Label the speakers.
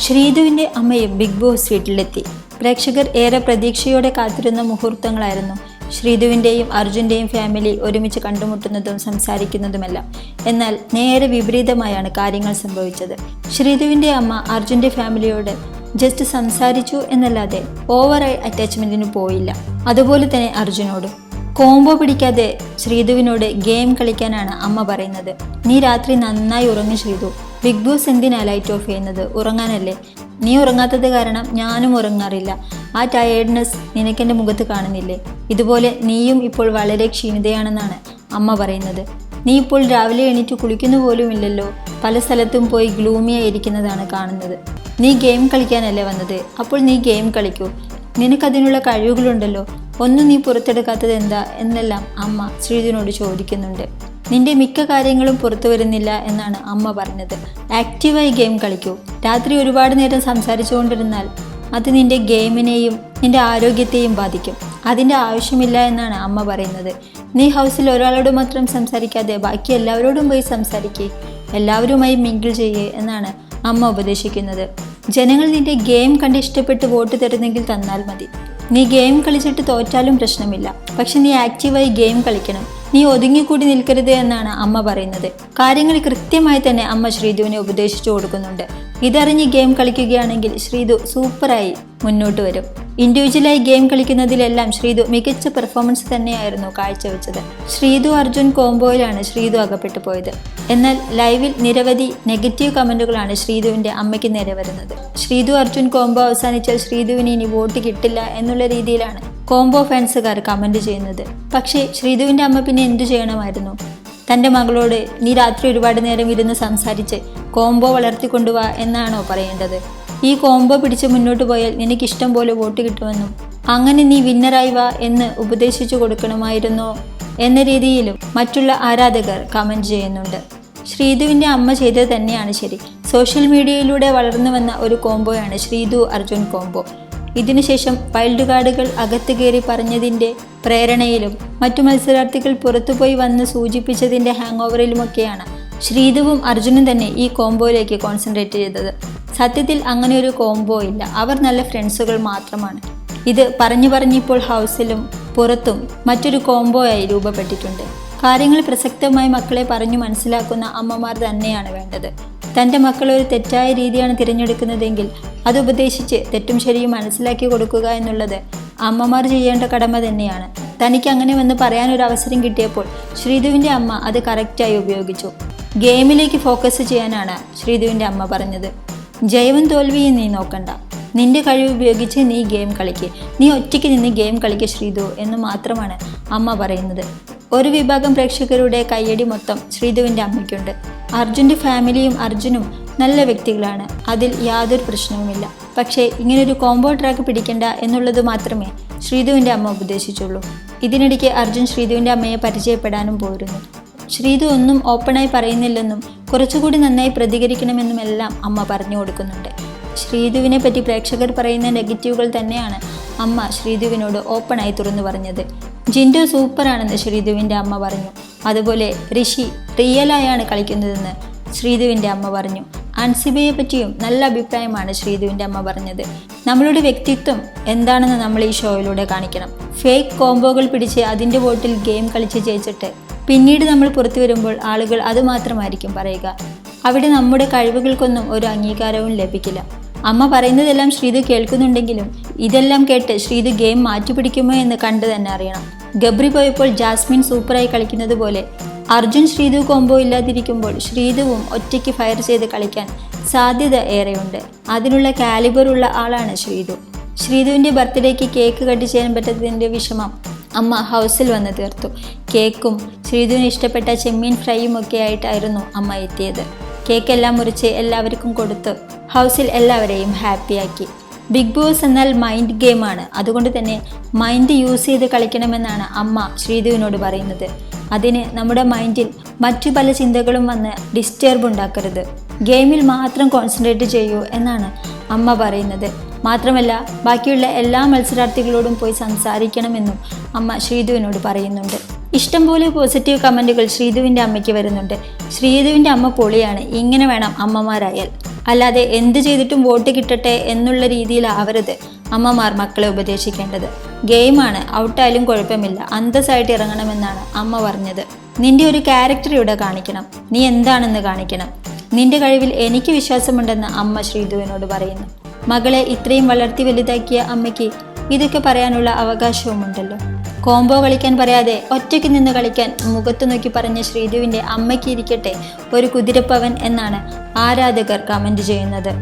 Speaker 1: ശ്രീധുവിന്റെ അമ്മയും big boss വീട്ടിലെത്തി. പ്രേക്ഷകർ ഏറെ പ്രതീക്ഷയോടെ കാത്തിരുന്ന മുഹൂർത്തങ്ങളായിരുന്നു. ശ്രീധുവിന്റെയും അർജുന്റെയും ഫാമിലി ഒരുമിച്ച് കണ്ടുമുട്ടുന്നതും സംസാരിക്കുന്നതുമെല്ലാം. എന്നാൽ നേരെ വിപരീതമായാണ് കാര്യങ്ങൾ സംഭവിച്ചത്. ശ്രീധുവിന്റെ അമ്മ അർജുന്റെ ഫാമിലിയോട് ജസ്റ്റ് സംസാരിച്ചു എന്നല്ലാതെ ഓവറായി അറ്റാച്ച്മെന്റിന് പോയില്ല. അതുപോലെ തന്നെ അർജുനോടും. കോംബോ പിടിക്കാതെ ശ്രീധുവിനോട് ഗെയിം കളിക്കാനാണ് അമ്മ പറയുന്നത്. നീ രാത്രി നന്നായി ഉറങ്ങി ശ്രീധു. ബിഗ് ബോസ് എന്തിനാ ലൈറ്റ് ഓഫ് ചെയ്യുന്നത്? ഉറങ്ങാനല്ലേ? നീ ഉറങ്ങാത്തത് കാരണം ഞാനും ഉറങ്ങാറില്ല. ആ ടയേർഡ്നെസ് നിനക്കെന്റെ മുഖത്ത് കാണുന്നില്ലേ? ഇതുപോലെ നീയും ഇപ്പോൾ വളരെ ക്ഷീണിതയാണെന്നാണ് അമ്മ പറയുന്നത്. നീ ഇപ്പോൾ രാവിലെ എണീറ്റ് കുളിക്കുന്നു പോലുമില്ലല്ലോ പല സ്ഥലത്തും പോയി ഗ്ലൂമിയായിരിക്കുന്നതാണ് കാണുന്നത്. നീ ഗെയിം കളിക്കാനല്ലേ വന്നത്? അപ്പോൾ നീ ഗെയിം കളിക്കൂ. നിനക്കതിനുള്ള കഴിവുകളുണ്ടല്ലോ. ഒന്നും നീ പുറത്തെടുക്കാത്തത് എന്താ? എന്നെല്ലാം അമ്മ ശ്രീജിനോട് ചോദിക്കുന്നുണ്ട്. നിന്റെ മിക്ക കാര്യങ്ങളും പുറത്തു വരുന്നില്ല എന്നാണ് അമ്മ പറഞ്ഞത്. ആക്റ്റീവായി ഗെയിം കളിക്കൂ. രാത്രി ഒരുപാട് നേരം സംസാരിച്ചുകൊണ്ടിരുന്നാൽ അത് നിന്റെ ഗെയിമിനെയും നിന്റെ ആരോഗ്യത്തെയും ബാധിക്കും. അതിന്റെ ആവശ്യമില്ല എന്നാണ് അമ്മ പറയുന്നത്. നീ ഹൗസിൽ ഒരാളോട് മാത്രം സംസാരിക്കാതെ ബാക്കി എല്ലാവരോടും പോയി സംസാരിക്കേ. എല്ലാവരുമായി മിങ്കിൾ ചെയ്യേ എന്നാണ് അമ്മ ഉപദേശിക്കുന്നത്. ജനങ്ങൾ നിന്റെ ഗെയിം കണ്ട് ഇഷ്ടപ്പെട്ട് വോട്ട് തരുന്നെങ്കിൽ തന്നാൽ മതി. നീ ഗെയിം കളിച്ചിട്ട് തോറ്റാലും പ്രശ്നമില്ല. പക്ഷെ നീ ആക്റ്റീവായി ഗെയിം കളിക്കണം. നീ ഒതുങ്ങിക്കൂടി നിൽക്കരുത് എന്നാണ് അമ്മ പറയുന്നത്. കാര്യങ്ങൾ കൃത്യമായി തന്നെ അമ്മ ശ്രീധുവിനെ ഉപദേശിച്ചു കൊടുക്കുന്നുണ്ട്. ഇതറിഞ്ഞ് ഗെയിം കളിക്കുകയാണെങ്കിൽ ശ്രീധു സൂപ്പറായി മുന്നോട്ട് വരും. ഇൻഡിവിജ്വലായി ഗെയിം കളിക്കുന്നതിലെല്ലാം ശ്രീധു മികച്ച പെർഫോമൻസ് തന്നെയായിരുന്നു കാഴ്ചവെച്ചത്. ശ്രീധു അർജുൻ കോംബോയിലാണ് ശ്രീധു അകപ്പെട്ടു പോയത്. എന്നാൽ ലൈവിൽ നിരവധി നെഗറ്റീവ് കമന്റുകളാണ് ശ്രീധുവിന്റെ അമ്മയ്ക്ക് നേരെ വരുന്നത് ശ്രീധു അർജുൻ കോംബോ അവസാനിച്ചാൽ ശ്രീധുവിന് ഇനി വോട്ട് കിട്ടില്ല എന്നുള്ള രീതിയിലാണ് കോംബോ ഫാൻസുകാർ കമന്റ് ചെയ്യുന്നത്. പക്ഷേ ശ്രീധുവിന്റെ അമ്മ പിന്നെ എന്തു ചെയ്യണമായിരുന്നു? തന്റെ മകളോട് നീ രാത്രി ഒരുപാട് നേരം ഇരുന്ന് സംസാരിച്ച് കോംബോ വളർത്തിക്കൊണ്ടുവാ എന്നാണോ പറയേണ്ടത്? ഈ കോംബോ പിടിച്ച് മുന്നോട്ട് പോയാൽ നിനക്ക് ഇഷ്ടം പോലെ വോട്ട് കിട്ടുമെന്നും അങ്ങനെ നീ വിന്നറായി വാ എന്ന് ഉപദേശിച്ചു കൊടുക്കണമായിരുന്നോ? എന്ന രീതിയിലും മറ്റുള്ള ആരാധകർ കമന്റ് ചെയ്യുന്നുണ്ട്. ശ്രീധുവിന്റെ അമ്മ ചെയ്തത് തന്നെയാണ് ശരി. സോഷ്യൽ മീഡിയയിലൂടെ വളർന്നു വന്ന ഒരു കോംബോയാണ് ശ്രീധു അർജുൻ കോംബോ ഇതിനുശേഷം വൈൽഡ് കാർഡുകൾ അകത്ത് കയറി പറഞ്ഞതിന്റെ പ്രേരണയിലും മറ്റു മത്സരാർത്ഥികൾ പുറത്തുപോയി വന്ന് സൂചിപ്പിച്ചതിന്റെ ഹാങ് ഓവറിലുമൊക്കെയാണ് ശ്രീധുവും അർജുനും തന്നെ ഈ കോംബോയിലേക്ക് കോൺസെൻട്രേറ്റ് ചെയ്തത്. സത്യത്തിൽ അങ്ങനെ ഒരു കോംബോ ഇല്ല. അവർ നല്ല ഫ്രണ്ട്സുകൾ മാത്രമാണ്. ഇത് പറഞ്ഞു പറഞ്ഞിപ്പോൾ ഹൗസിലും പുറത്തും മറ്റൊരു കോംബോയായി രൂപപ്പെട്ടിട്ടുണ്ട്. കാര്യങ്ങൾ പ്രസക്തമായി മക്കളെ പറഞ്ഞു മനസ്സിലാക്കുന്ന അമ്മമാർ തന്നെയാണ് വേണ്ടത്. തന്റെ മക്കൾ ഒരു തെറ്റായ രീതിയാണ് തിരഞ്ഞെടുക്കുന്നതെങ്കിൽ അത് ഉപദേശിച്ച് തെറ്റും ശരിയും മനസ്സിലാക്കി കൊടുക്കുക എന്നുള്ളത് അമ്മമാർ ചെയ്യേണ്ട കടമ തന്നെയാണ്. തനിക്ക് അങ്ങനെ വന്ന് പറയാനൊരു അവസരം കിട്ടിയപ്പോൾ ശ്രീധുവിന്റെ അമ്മ അത് കറക്റ്റായി ഉപയോഗിച്ചു. ഗെയിമിലേക്ക് ഫോക്കസ് ചെയ്യാനാണ് ശ്രീധുവിന്റെ അമ്മ പറഞ്ഞത്. ജൈവം തോൽവിയും നീ നോക്കണ്ട. നിന്റെ കഴിവ് ഉപയോഗിച്ച് നീ ഗെയിം കളിക്ക്. നീ ഒറ്റയ്ക്ക് നിന്ന് ഗെയിം കളിക്ക് ശ്രീധു എന്ന് മാത്രമാണ് അമ്മ പറയുന്നത്. ഒരു വിഭാഗം പ്രേക്ഷകരുടെ കയ്യടി മൊത്തം ശ്രീധുവിന്റെ അമ്മയ്ക്കുണ്ട്. അർജുന്റെ ഫാമിലിയും അർജുനും നല്ല വ്യക്തികളാണ്. അതിൽ യാതൊരു പ്രശ്നവുമില്ല. പക്ഷേ ഇങ്ങനൊരു കോംബോ ട്രാക്ക് പിടിക്കണ്ട എന്നുള്ളത് മാത്രമേ ശ്രീധുവിന്റെ അമ്മ ഉപദേശിച്ചുള്ളൂ. ഇതിനിടയ്ക്ക് അർജുൻ ശ്രീധുവിന്റെ അമ്മയെ പരിചയപ്പെടാനും പോയിരുന്നു. ശ്രീധു ഒന്നും ഓപ്പണായി പറയുന്നില്ലെന്നും കുറച്ചുകൂടി നന്നായി പ്രതികരിക്കണമെന്നുമെല്ലാം അമ്മ പറഞ്ഞു കൊടുക്കുന്നുണ്ട്. ശ്രീധുവിനെ പറ്റി പ്രേക്ഷകർ പറയുന്ന നെഗറ്റീവുകൾ തന്നെയാണ് അമ്മ ശ്രീധുവിനോട് ഓപ്പണായി തുറന്നു പറഞ്ഞത്. ജിൻഡോ സൂപ്പറാണെന്ന് ശ്രീധുവിന്റെ അമ്മ പറഞ്ഞു. അതുപോലെ ഋഷി റിയലായാണ് കളിക്കുന്നതെന്ന് ശ്രീധുവിന്റെ അമ്മ പറഞ്ഞു. അൻസിബയെ പറ്റിയും നല്ല അഭിപ്രായമാണ് ശ്രീധുവിന്റെ അമ്മ പറഞ്ഞത്. നമ്മളുടെ വ്യക്തിത്വം എന്താണെന്ന് നമ്മൾ ഈ ഷോയിലൂടെ കാണിക്കണം. ഫേക്ക് കോംബോകൾ പിടിച്ച് അതിന്റെ വോട്ടിൽ ഗെയിം കളിച്ച് ജയിച്ചിട്ട് പിന്നീട് നമ്മൾ പുറത്തു വരുമ്പോൾ ആളുകൾ അതുമാത്രമായിരിക്കും പറയുക. അവിടെ നമ്മുടെ കഴിവുകൾക്കൊന്നും ഒരു അംഗീകാരവും ലഭിക്കില്ല. അമ്മ പറയുന്നതെല്ലാം ശ്രീതു കേൾക്കുന്നുണ്ടെങ്കിലും ഇതെല്ലാം കേട്ട് ശ്രീതു ഗെയിം മാറ്റിപ്പിടിക്കുമോ എന്ന് കണ്ടു തന്നെ അറിയണം. ഗബ്രി പോയപ്പോൾ ജാസ്മിൻ സൂപ്പറായി കളിക്കുന്നത് പോലെ അർജുൻ ശ്രീതു കോംബോ ഇല്ലാതിരിക്കുമ്പോൾ ശ്രീതുവും ഒറ്റയ്ക്ക് ഫയർ ചെയ്ത് കളിക്കാൻ സാധ്യത ഏറെയുണ്ട്. അതിനുള്ള കാലിബർ ഉള്ള ആളാണ് ശ്രീതു. ശ്രീതുവിന്റെ ബർത്ത്ഡേക്ക് കേക്ക് കട്ട് ചെയ്യാൻ പറ്റാത്തതിന്റെ വിഷമം അമ്മ ഹൗസിൽ വന്ന് തീർത്തു. കേക്കും ശ്രീധുവിന് ഇഷ്ടപ്പെട്ട ചെമ്മീൻ ഫ്രൈയും ഒക്കെ ആയിട്ടായിരുന്നു അമ്മ എത്തിയത്. കേക്കെല്ലാം മുറിച്ച് എല്ലാവർക്കും കൊടുത്ത് ഹൗസിൽ എല്ലാവരെയും ഹാപ്പിയാക്കി ബിഗ് ബോസ് എന്നാൽ മൈൻഡ് ഗെയിമാണ് അതുകൊണ്ട് തന്നെ മൈൻഡ് യൂസ് ചെയ്ത് കളിക്കണമെന്നാണ് അമ്മ ശ്രീധുവിനോട് പറയുന്നത്. അതിന് നമ്മുടെ മൈൻഡിൽ മറ്റു പല ചിന്തകളും വന്ന് ഡിസ്റ്റർബ് ഉണ്ടാക്കരുത്. ഗെയിമിൽ മാത്രം കോൺസെൻട്രേറ്റ് ചെയ്യൂ എന്നാണ് അമ്മ പറയുന്നത്. മാത്രമല്ല ബാക്കിയുള്ള എല്ലാ മത്സരാർത്ഥികളോടും പോയി സംസാരിക്കണമെന്നും അമ്മ ശ്രീധുവിനോട് പറയുന്നുണ്ട്. ഇഷ്ടംപോലെ പോസിറ്റീവ് കമന്റുകൾ ശ്രീധുവിന്റെ അമ്മയ്ക്ക് വരുന്നുണ്ട്. ശ്രീധുവിന്റെ അമ്മ പൊളിയാണ്. ഇങ്ങനെ വേണം അമ്മമാരായാൽ. അല്ലാതെ എന്ത് ചെയ്തിട്ടും വോട്ട് കിട്ടട്ടെ എന്നുള്ള രീതിയിലാവരുത് അമ്മമാർ മക്കളെ ഉപദേശിക്കേണ്ടത്. ഗെയിമാണ് ഔട്ടായാലും കുഴപ്പമില്ല. അന്തസ്സായിട്ട് ഇറങ്ങണമെന്നാണ് അമ്മ പറഞ്ഞത്. നിന്റെ ഒരു ക്യാരക്ടർ ഇവിടെ കാണിക്കണം. നീ എന്താണെന്ന് കാണിക്കണം. നിന്റെ കഴിവിൽ എനിക്ക് വിശ്വാസമുണ്ടെന്ന് അമ്മ ശ്രീധുവിനോട് പറയുന്നു. മകളെ ഇത്രയും വളർത്തി വലുതാക്കിയ അമ്മയ്ക്ക് ഇതൊക്കെ പറയാനുള്ള അവകാശവുമുണ്ടല്ലോ. കോംബോ കളിക്കാൻ പറയാതെ ഒറ്റയ്ക്ക് നിന്ന് കളിക്കാൻ മുഖത്തു നോക്കി പറഞ്ഞ ശ്രീധുവിന്റെ അമ്മയ്ക്ക് ഇരിക്കട്ടെ ഒരു കുതിരപ്പവൻ എന്നാണ് ആരാധകർ കമന്റ് ചെയ്യുന്നത്.